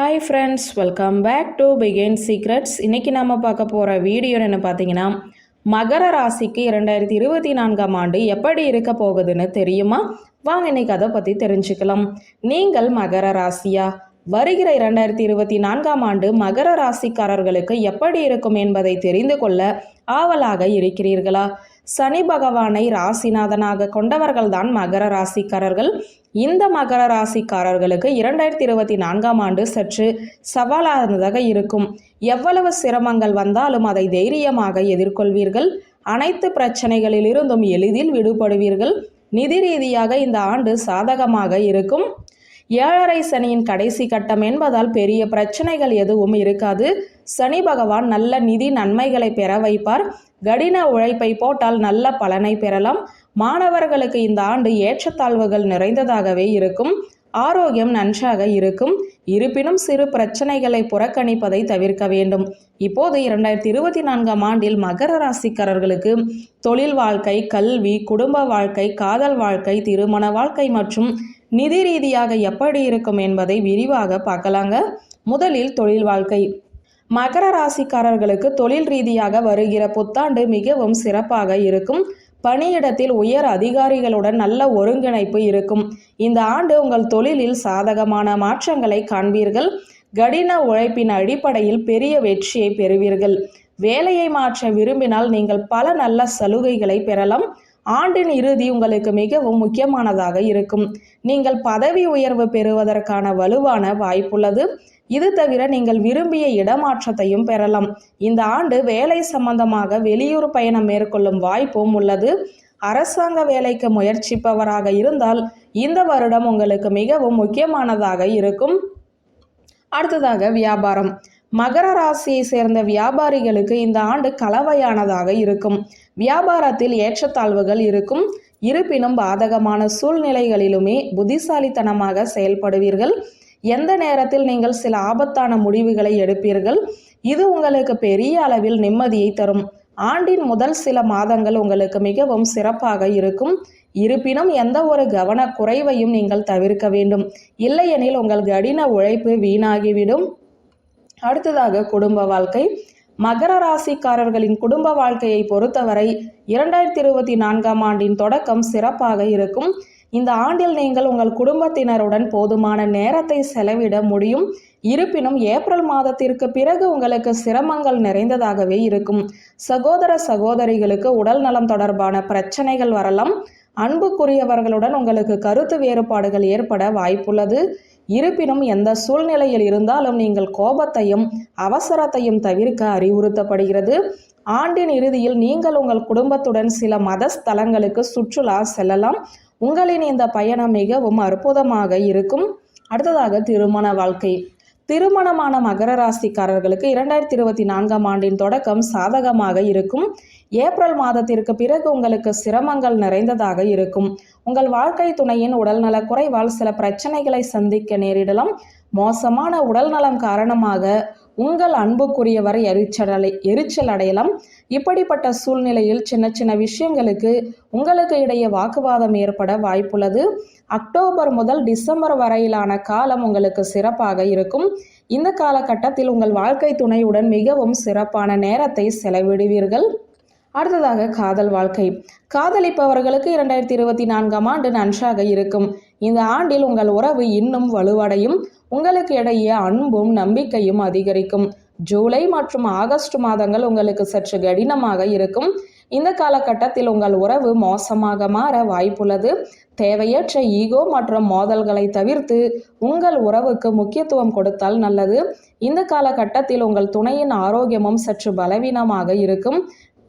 Hi friends welcome back to began secrets இன்றைக்கி நம்ம பார்க்க போகிற வீடியோ என்ன பார்த்தீங்கன்னா மகர ராசிக்கு இரண்டாயிரத்தி இருபத்தி நான்காம் ஆண்டு எப்படி இருக்க போகுதுன்னு தெரியுமா? வாங்க இன்னைக்கு அதை பற்றி தெரிஞ்சுக்கலாம். நீங்கள் மகர ராசியா? வருகிற இரண்டாயிரத்தி இருபத்தி நான்காம் ஆண்டு மகர ராசிக்காரர்களுக்கு எப்படி இருக்கும் என்பதை தெரிந்து கொள்ள ஆவலாக இருக்கிறீர்களா? சனி பகவானை ராசிநாதனாக கொண்டவர்கள்தான் மகர ராசிக்காரர்கள். இந்த மகர ராசிக்காரர்களுக்கு இரண்டாயிரத்தி இருபத்தி நான்காம் ஆண்டு சற்று சவாலானதாக இருக்கும். எவ்வளவு சிரமங்கள் வந்தாலும் அதை தைரியமாக எதிர்கொள்வீர்கள். அனைத்து பிரச்சனைகளிலிருந்தும் எளிதில் விடுபடுவீர்கள். நிதி ரீதியாக இந்த ஆண்டு சாதகமாக இருக்கும். ஏழரை சனியின் கடைசி கட்டம் என்பதால் பெரிய பிரச்சனைகள் எதுவும் இருக்காது. சனி பகவான் நல்ல நிதி நன்மைகளை பெற வைப்பார். கடின உழைப்பை போட்டால் நல்ல பலனை பெறலாம். மாணவர்களுக்கு இந்த ஆண்டு ஏற்றத்தாழ்வுகள் நிறைந்ததாகவே இருக்கும். ஆரோக்கியம் நன்றாக இருக்கும். இருப்பினும் சிறு பிரச்சனைகளை புறக்கணிப்பதை தவிர்க்க வேண்டும். இப்போது இரண்டாயிரத்தி இருபத்தி நான்காம் ஆண்டில் மகர ராசிக்காரர்களுக்கு தொழில் வாழ்க்கை கல்வி குடும்ப வாழ்க்கை காதல் வாழ்க்கை திருமண வாழ்க்கை மற்றும் நிதி ரீதியாக எப்படி இருக்கும் என்பதை விரிவாக பார்க்கலாங்க. முதலில் தொழில் வாழ்க்கை. மகர ராசிக்காரர்களுக்கு தொழில் ரீதியாக வருகிற புத்தாண்டு மிகவும் சிறப்பாக இருக்கும். பணியிடத்தில் உயர் அதிகாரிகளுடன் நல்ல ஒருங்கிணைப்பு இருக்கும். இந்த ஆண்டு உங்கள் தொழிலில் சாதகமான மாற்றங்களை காண்பீர்கள். கடின உழைப்பின் அடிப்படையில் பெரிய வெற்றியை பெறுவீர்கள். வேலையை மாற்ற விரும்பினால் நீங்கள் பல நல்ல சலுகைகளை பெறலாம். ஆண்டின் இறுதி உங்களுக்கு மிகவும் முக்கியமானதாக இருக்கும். நீங்கள் பதவி உயர்வு பெறுவதற்கான வலுவான வாய்ப்புள்ளது. இது தவிர நீங்கள் விரும்பிய இடமாற்றத்தையும் பெறலாம். இந்த ஆண்டு வேலை சம்பந்தமாக வெளியூர் பயணம் மேற்கொள்ளும் வாய்ப்பும் உள்ளது. அரசாங்க வேலைக்கு முயற்சிப்பவராக இருந்தால் இந்த வருடம் உங்களுக்கு மிகவும் முக்கியமானதாக இருக்கும். அடுத்ததாக வியாபாரம். மகர ராசியை சேர்ந்த வியாபாரிகளுக்கு இந்த ஆண்டு கலவையானதாக இருக்கும். வியாபாரத்தில் ஏற்றத்தாழ்வுகள் இருக்கும். இருப்பினும் பாதகமான சூழ்நிலைகளிலுமே புத்திசாலித்தனமாக செயல்படுவீர்கள். எந்த நேரத்தில் நீங்கள் சில ஆபத்தான முடிவுகளை எடுப்பீர்கள். இது உங்களுக்கு பெரிய அளவில் நிம்மதியை தரும். ஆண்டின் முதல் சில மாதங்கள் உங்களுக்கு மிகவும் சிறப்பாக இருக்கும். இருப்பினும் எந்த ஒரு கவன குறைவையும் நீங்கள் தவிர்க்க வேண்டும். இல்லையெனில் உங்கள் கடின உழைப்பு வீணாகிவிடும். அடுத்ததாக குடும்ப வாழ்க்கை. மகர ராசிக்காரர்களின் குடும்ப வாழ்க்கையை பொறுத்தவரை இரண்டாயிரத்தி இருபத்தி நான்காம் ஆண்டின் தொடக்கம் சிறப்பாக இருக்கும். இந்த ஆண்டில் நீங்கள் உங்கள் குடும்பத்தினருடன் போதுமான நேரத்தை செலவிட முடியும். இருப்பினும் ஏப்ரல் மாதத்திற்கு பிறகு உங்களுக்கு சிரமங்கள் நிறைந்ததாகவே இருக்கும். சகோதர சகோதரிகளுக்கு உடல் நலம் தொடர்பான பிரச்சனைகள் வரலாம். அன்புக்குரியவர்களுடன் உங்களுக்கு கருத்து வேறுபாடுகள் ஏற்பட வாய்ப்புள்ளது. இருப்பினும் எந்த சூழ்நிலையில் இருந்தாலும் நீங்கள் கோபத்தையும் அவசரத்தையும் தவிர்க்க அறிவுறுத்தப்படுகிறது. ஆண்டின் இறுதியில் நீங்கள் உங்கள் குடும்பத்துடன் சில மத ஸ்தலங்களுக்கு சுற்றுலா செல்லலாம். உங்களின் இந்த பயணம் மிகவும் அற்புதமாக இருக்கும். அடுத்ததாக திருமண வாழ்க்கை. திருமணமான மகர ராசிக்காரர்களுக்கு இரண்டாயிரத்தி இருபத்தி நான்காம் ஆண்டின் தொடக்கம் சாதகமாக இருக்கும். ஏப்ரல் மாதத்திற்கு பிறகு உங்களுக்கு சிரமங்கள் நிறைந்ததாக இருக்கும். உங்கள் வாழ்க்கை துணையின் உடல்நல குறைவால் சில பிரச்சனைகளை சந்திக்க நேரிடலாம். மோசமான உடல் நலம் காரணமாக உங்கள் அன்புக்குரியவர் எரிச்சலை எரிச்சல் அடையலாம். இப்படிப்பட்ட சூழ்நிலையில் சின்ன சின்ன விஷயங்களுக்கு உங்களுக்கு இடையே வாக்குவாதம் ஏற்பட வாய்ப்புள்ளது. அக்டோபர் முதல் டிசம்பர் வரையிலான காலம் உங்களுக்கு சிறப்பாக இருக்கும். இந்த காலகட்டத்தில் உங்கள் வாழ்க்கை துணையுடன் மிகவும் சிறப்பான நேரத்தை செலவிடுவீர்கள். அடுத்ததாக காதல் வாழ்க்கை. காதலிப்பவர்களுக்கு இரண்டாயிரத்தி இருபத்தி நான்காம் ஆண்டு நன்றாக இருக்கும். இந்த ஆண்டில் உங்கள் உறவு இன்னும் வலுவடையும். உங்களுக்கு இடையே அன்பும் நம்பிக்கையும் அதிகரிக்கும். ஜூலை மற்றும் ஆகஸ்ட் மாதங்கள் உங்களுக்கு சற்று கடினமாக இருக்கும். இந்த காலகட்டத்தில் உங்கள் உறவு மோசமாக மாற வாய்ப்புள்ளது. தேவையற்ற ஈகோ மற்றும் மோதல்களை தவிர்த்து உங்கள் உறவுக்கு முக்கியத்துவம் கொடுத்தால் நல்லது. இந்த காலகட்டத்தில் உங்கள் துணையின் ஆரோக்கியமும் சற்று பலவீனமாக இருக்கும்.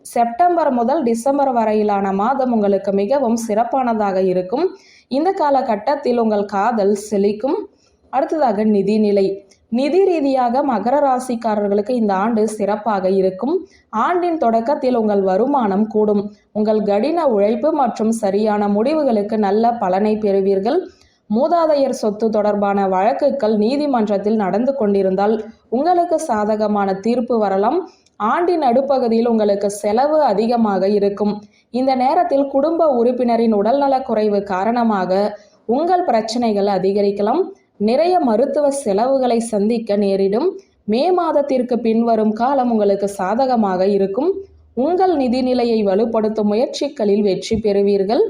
செப்டம்பர் முதல் டிசம்பர் வரையிலான மாதம் உங்களுக்கு மிகவும் சிறப்பானதாக இருக்கும். இந்த காலகட்டத்தில் உங்கள் காதல் செழிக்கும் அடுத்ததாக நிதிநிலை நிதி ரீதியாக மகர ராசிக்காரர்களுக்கு இந்த ஆண்டு சிறப்பாக இருக்கும். ஆண்டின் தொடக்கத்தில் உங்கள் வருமானம் கூடும். உங்கள் கடின உழைப்பு மற்றும் சரியான முடிவுகளுக்கு நல்ல பலனை பெறுவீர்கள். மூதாதையர் சொத்து தொடர்பான வழக்குகள் நீதிமன்றத்தில் நடந்து கொண்டிருந்தால் உங்களுக்கு சாதகமான தீர்ப்பு வரலாம். ஆண்டின் நடுப்பகுதியில் உங்களுக்கு செலவு அதிகமாக இருக்கும். இந்த நேரத்தில் குடும்ப உறுப்பினரின் உடல்நலக் குறைவு காரணமாக உங்கள் பிரச்சனைகள் அதிகரிக்கலாம். நிறைய மருத்துவ செலவுகளை சந்திக்க நேரிடும். மே மாதத்திற்கு பின்வரும் காலம் உங்களுக்கு சாதகமாக இருக்கும். உங்கள் நிதிநிலையை வலுப்படுத்தும் முயற்சிகளில் வெற்றி பெறுவீர்கள்.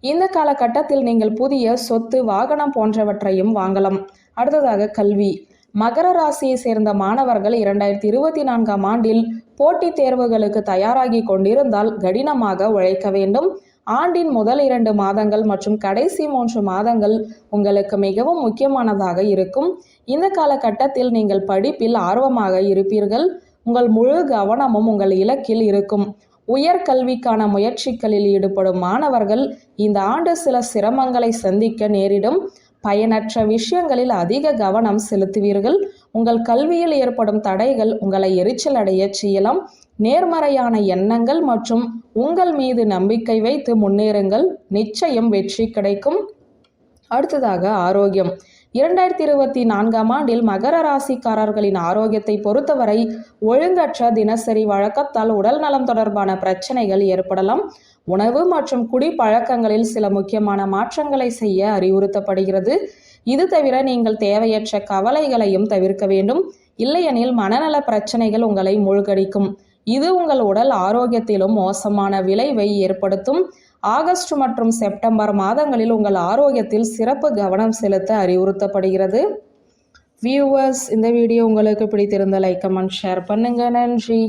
இந்த காலகட்டத்தில் நீங்கள் புதிய சொத்து வாகனம் போன்றவற்றையும் வாங்கலாம். அடுத்ததாக கல்வி. மகர ராசியை சேர்ந்த மாணவர்கள் இரண்டாயிரத்தி இருபத்தி நான்காம் ஆண்டில் போட்டித் தேர்வுகளுக்கு தயாராகி கொண்டிருந்தால் கடினமாக உழைக்க வேண்டும். ஆண்டின் முதல் இரண்டு மாதங்கள் மற்றும் கடைசி மூன்று மாதங்கள் உங்களுக்கு மிகவும் முக்கியமானதாக இருக்கும். இந்த காலகட்டத்தில் நீங்கள் படிப்பில் ஆர்வமாக இருப்பீர்கள். உங்கள் முழு கவனமும் உங்கள் இலக்கில் இருக்கும். உயர்கல்விக்கான முயற்சிகளில் ஈடுபடும் மாணவர்கள் இந்த ஆண்டு சில சிரமங்களை சந்திக்க நேரிடும். பயனற்ற விஷயங்களில் அதிக கவனம் செலுத்துவீர்கள். உங்கள் கல்வியில் ஏற்படும் தடைகள் உங்களை எரிச்சல் அடைய செய்யலாம். நேர்மறையான எண்ணங்கள் மற்றும் உங்கள் மீது நம்பிக்கை வைத்து முன்னேறுங்கள். நிச்சயம் வெற்றி கிடைக்கும். அடுத்ததாக ஆரோக்கியம். இரண்டாயிரத்தி இருபத்தி நான்காம் ஆண்டில் மகர ராசிக்காரர்களின் ஆரோக்கியத்தை பொறுத்தவரை ஒழுங்கற்ற தினசரி வழக்கத்தால் உடல் நலம் தொடர்பான பிரச்சனைகள் ஏற்படலாம். உணவு மற்றும் குடி பழக்கங்களில் சில முக்கியமான மாற்றங்களை செய்ய அறிவுறுத்தப்படுகிறது. இது தவிர நீங்கள் தேவையற்ற கவலைகளையும் தவிர்க்க வேண்டும். இல்லையெனில் மனநல பிரச்சனைகள் உங்களை மூழ்கடிக்கும். இது உங்கள் உடல் ஆரோக்கியத்திலும் மோசமான விளைவை ஏற்படுத்தும். ஆகஸ்ட் மற்றும் செப்டம்பர் மாதங்களில் உங்கள் ஆரோக்கியத்தில் சிறப்பு கவனம் செலுத்த அறிவுறுத்தப்படுகிறது. வியூவர்ஸ் இந்த வீடியோ உங்களுக்கு பிடித்திருந்த லைக் கமெண்ட் ஷேர் பண்ணுங்க. நன்றி.